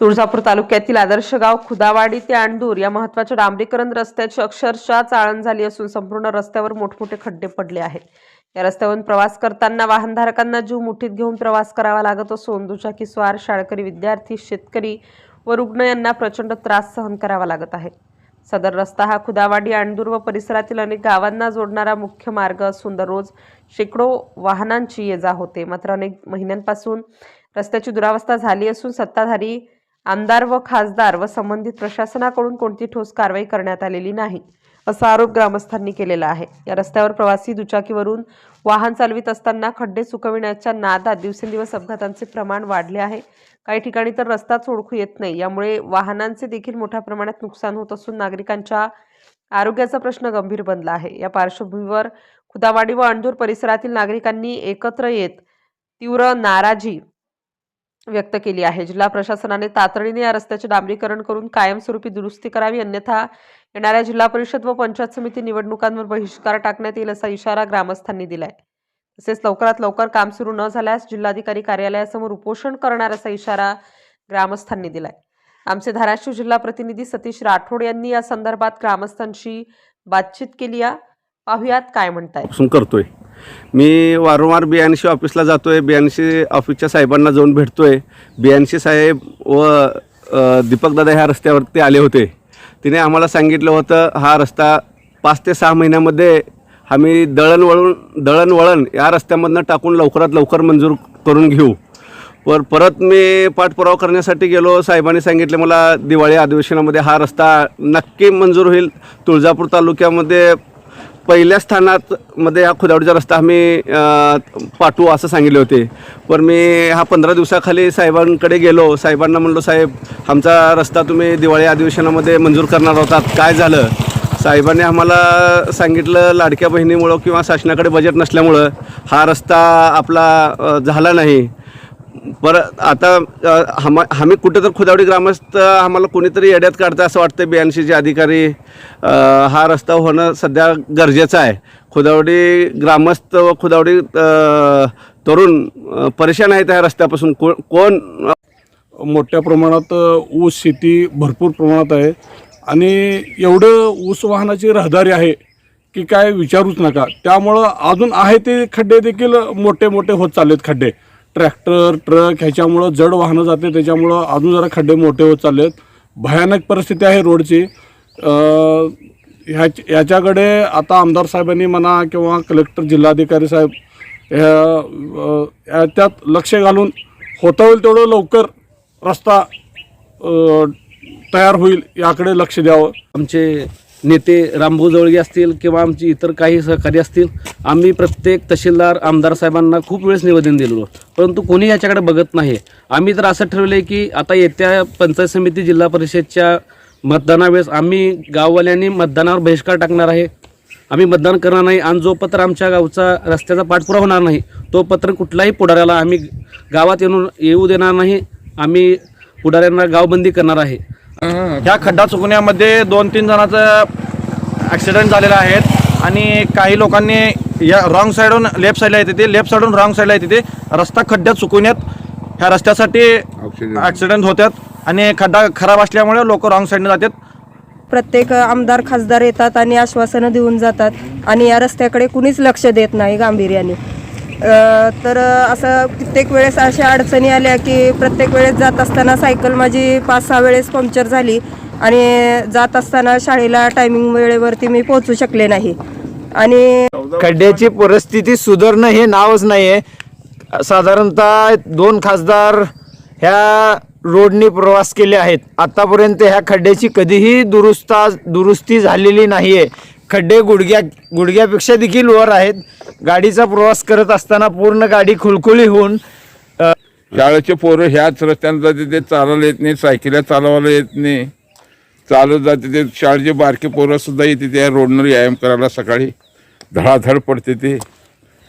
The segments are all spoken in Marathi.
तुळजापूर तालुक्यातील आदर्श गाव खुदावाडी ते आणदूर या महत्त्वाच्या डांबरीकरण रस्त्याची अक्षरशः चाळण झाली असून संपूर्ण रस्त्यावर मोठमोठे खड्डे पडले आहेत. या रस्त्यावरून प्रवास करताना वाहनधारकांना जीव मुठीत घेऊन प्रवास करावा लागत असून दुचाकी स्वार शाळकरी विद्यार्थी शेतकरी व रुग्ण यांना प्रचंड त्रास सहन करावा लागत आहे. सदर रस्ता हा खुदावाडी आणदूर व परिसरातील अनेक गावांना जोडणारा मुख्य मार्ग असून दररोज शेकडो वाहनांची ये जा होते. मात्र अनेक महिन्यांपासून रस्त्याची दुरावस्था झाली असून सत्ताधारी आमदार व खासदार व संबंधित प्रशासनाकडून कोणती ठोस कारवाई करण्यात आलेली नाही असा आरोप ग्रामस्थांनी केलेला आहे. या रस्त्यावर प्रवासी दुचाकीवरून वाहन चालवित असताना खड्डे चुकविण्याच्या नादात दिवसेंदिवस अपघातांचे प्रमाण वाढले आहे. काही ठिकाणी तर रस्ताच ओळखू येत नाही यामुळे वाहनांचे देखील मोठ्या प्रमाणात नुकसान होत असून नागरिकांच्या आरोग्याचा प्रश्न गंभीर बनला आहे. या पार्श्वभूमीवर खुदावाडी व अंडूर परिसरातील नागरिकांनी एकत्र येत तीव्र नाराजी व्यक्त केली आहे. जिल्हा प्रशासनाने तातडीने या रस्त्याचे डांबरीकरण करून कायमस्वरूपी दुरुस्ती करावी. अन्यथा येणाऱ्या जिल्हा परिषद व पंचायत समिती निवडणुकांवर बहिष्कार टाकण्यात येईल असा इशारा ग्रामस्थांनी दिलाय. तसेच लवकरात लवकर काम सुरू न झाल्यास जिल्हाधिकारी कार्यालयासमोर उपोषण करणार असा इशारा ग्रामस्थांनी दिलाय. आमचे धाराशिव जिल्हा प्रतिनिधी सतीश राठोड यांनी या संदर्भात ग्रामस्थांशी बातचीत केली या पाहुयात काय म्हणताय करतोय. मी वारंवार बियाणशी ऑफिसला जातो जातोय. बियाणशी ऑफिसच्या साहेबांना जाऊन भेटतो भेटतोय बियाणशी साहेब व दीपकदादा ह्या रस्त्यावरती आले होते. तिने आम्हाला सांगितलं होतं हा रस्ता पाच ते सहा महिन्यामध्ये आम्ही दळणवळून दळणवळण या रस्त्यामधनं टाकून लवकरात लवकर मंजूर करून घेऊ. पर परत मी पाठपुरावा करण्यासाठी गेलो. साहेबांनी सांगितले मला दिवाळी अधिवेशनामध्ये हा रस्ता नक्की मंजूर होईल. तुळजापूर तालुक्यामध्ये पहिल्या स्थानात मध्ये हा खुदावडीचा रस्ता आम्ही पाठवू असं सांगितले होते. पण मी हा पंधरा दिवसाखाली साहेबांकडे गेलो. साहेबांना म्हणलो साहेब आमचा रस्ता तुम्ही दिवाळी अधिवेशनामध्ये मंजूर करणार होतात. काय झालं? साहेबांनी आम्हाला सांगितलं लाडक्या बहिणीमुळं किंवा शासनाकडे बजेट नसल्यामुळं हा रस्ता आपला झाला नाही. परत आता हम आम्ही कुठे तर खुदावडी ग्रामस्थ आम्हाला कोणीतरी येड्यात काढतं असं वाटतं बियाणशीचे अधिकारी. हा रस्ता होणं सध्या गरजेचं आहे. खुदावडी ग्रामस्थ व खुदावडी तरुण परेशान आहेत ह्या रस्त्यापासून. को कोण? मोठ्या प्रमाणात ऊस शेती भरपूर प्रमाणात आहे. आणि एवढं ऊस वाहनाची रहदारी आहे की काय विचारूच नका. त्यामुळं अजून आहे ते खड्डे देखील मोठे मोठे होत चाललेत खड्डे. ट्रॅक्टर ट्रक ह्याच्यामुळं जड वाहनं जाते त्याच्यामुळं अजून जरा खड्डे मोठे होत चालले आहेत भयानक परिस्थिती आहे रोडची. ह्या ह्याच्याकडे आता आमदार साहेबांनी म्हणा किंवा कलेक्टर जिल्हाधिकारी साहेब ह्या अ, ह्याच्यात लक्ष घालून होता होईल तेवढं लवकर रस्ता तयार होईल याकडे लक्ष द्यावं. आमचे नेते रामभाऊ जवळगे असतील किंवा आमची इतर काही सहकारी असतील आम्ही प्रत्येक तहसीलदार आमदार साहेबांना खूप वेळेस निवेदन दिलेलो. परंतु कोणी याच्याकडे बघत नाही. आम्ही तर असं ठरवलं आहे की आता येत्या पंचायत समिती जिल्हा परिषदच्या मतदानावेळेस आम्ही गाववाल्यांनी मतदानावर बहिष्कार टाकणार आहे. आम्ही मतदान करणार नाही आणि जो पत्र आमच्या गावचा रस्त्याचा पाठपुरा होणार नाही तो पत्र कुठलाही पुढाऱ्याला आम्ही गावात येऊन येऊ देणार नाही. आम्ही पुढाऱ्यांना गावबंदी करणार आहे. ह्या खड्डा चुकण्यामध्ये दोन तीन जणांचा ॲक्सिडेंट झालेला आहेत आणि काही लोकांनी या रॉंग साईडून लेफ्ट साईडला येते ते लेफ्ट साईडून रॉंग साईडला येते ते रस्ता खड्ड्यात चुकवण्यात ह्या रस्त्यासाठी ॲक्सिडेंट होतात आणि खड्डा खराब असल्यामुळे लोक रॉंग साईडने जातात. प्रत्येक आमदार खासदार येतात आणि आश्वासनं देऊन जातात आणि या रस्त्याकडे कुणीच लक्ष देत नाही गांभीर्याने. तर असं कित्येक वेळेस अशा अडचणी आल्या की प्रत्येक वेळेस जात असताना सायकल माझी पाच सहा वेळेस पंक्चर झाली आणि जात असताना शाळेला टायमिंग वेळेवरती मी पोहोचू शकले नाही. आणि खड्ड्याची परिस्थिती सुधारणं हे नावच नाही आहे साधारणतः दोन खासदार ह्या रोडनी प्रवास केले आहेत. आतापर्यंत ह्या खड्ड्याची कधीही दुरुस्ता दुरुस्ती झालेली नाही आहे खड्डे गुडघ्या गुडघ्यापेक्षा देखील वर आहेत. गाडीचा प्रवास करत असताना पूर्ण गाडी खुलखुली होऊन शाळेचे पोरं ह्याच रस्त्यानं जाते ते चालायला येत नाही सायकल्या चालवायला येत नाही. चालत जाते ते शाळेचे बारके पोरं सुद्धा येते त्या रोडनं व्यायाम करायला सकाळी धडाधड पडते ते.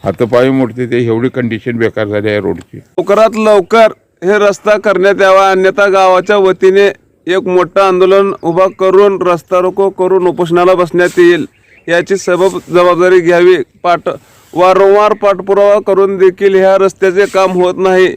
हातपाय मोडते ते एवढी कंडिशन बेकार झाली आहे रोडची. लवकरात लवकर हे रस्ता करण्यात यावा अन्यथा गावाच्या वतीने एक मोठं आंदोलन उभा करून रस्ता रोको करून उपोषणाला बसण्यात येईल. याची सबब जबाबदारी घ्यावी. पाठ वारंवार पाठपुरावा करून देखील ह्या रस्त्याचे काम होत नाही.